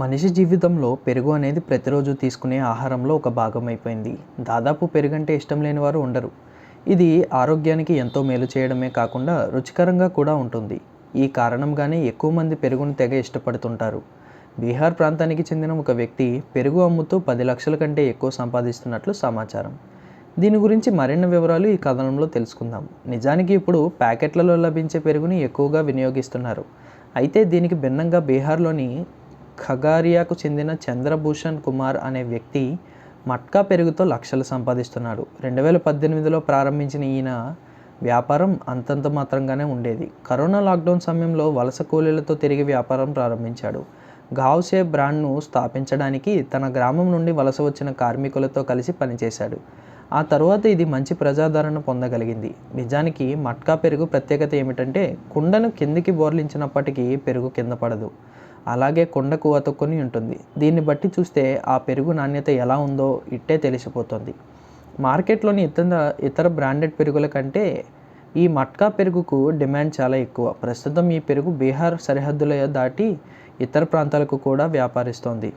మనిషి జీవితంలో పెరుగు అనేది ప్రతిరోజు తీసుకునే ఆహారంలో ఒక భాగం అయిపోయింది. దాదాపు పెరుగంటే ఇష్టం లేని వారు ఉండరు. ఇది ఆరోగ్యానికి ఎంతో మేలు చేయడమే కాకుండా రుచికరంగా కూడా ఉంటుంది. ఈ కారణంగానే ఎక్కువ మంది పెరుగును తెగ ఇష్టపడుతుంటారు. బీహార్ ప్రాంతానికి చెందిన ఒక వ్యక్తి పెరుగు అమ్ముతూ పది లక్షల కంటే ఎక్కువ సంపాదిస్తున్నట్లు సమాచారం. దీని గురించి మరిన్ని వివరాలు ఈ కథనంలో తెలుసుకుందాం. నిజానికి ఇప్పుడు ప్యాకెట్లలో లభించే పెరుగుని ఎక్కువగా వినియోగిస్తున్నారు. అయితే దీనికి భిన్నంగా బీహార్లోని ఖగారియాకు చెందిన చంద్రభూషణ్ కుమార్ అనే వ్యక్తి మట్కా పెరుగుతో లక్షలు సంపాదిస్తున్నాడు. రెండు వేల పద్దెనిమిదిలో ప్రారంభించిన ఈయన వ్యాపారం అంతంత మాత్రంగానే ఉండేది. కరోనా లాక్డౌన్ సమయంలో వలస కూలీలతో తిరిగి వ్యాపారం ప్రారంభించాడు. గావ్సే బ్రాండ్ను స్థాపించడానికి తన గ్రామం నుండి వలస వచ్చిన కార్మికులతో కలిసి పనిచేశాడు. ఆ తర్వాత ఇది మంచి ప్రజాదరణ పొందగలిగింది. నిజానికి మట్కా పెరుగు ప్రత్యేకత ఏమిటంటే కుండను కిందికి బోర్లించినప్పటికీ పెరుగు కింద పడదు. అలాగే కొండకు అతుక్కొని ఉంటుంది. దీన్ని బట్టి చూస్తే ఆ పెరుగు నాణ్యత ఎలా ఉందో ఇట్టే తెలిసిపోతుంది. మార్కెట్లోని ఇతర ఇతర బ్రాండెడ్ పెరుగుల కంటే ఈ మట్కా పెరుగుకు డిమాండ్ చాలా ఎక్కువ. ప్రస్తుతం ఈ పెరుగు బీహార్ సరిహద్దుల దాటి ఇతర ప్రాంతాలకు కూడా వ్యాపారిస్తోంది.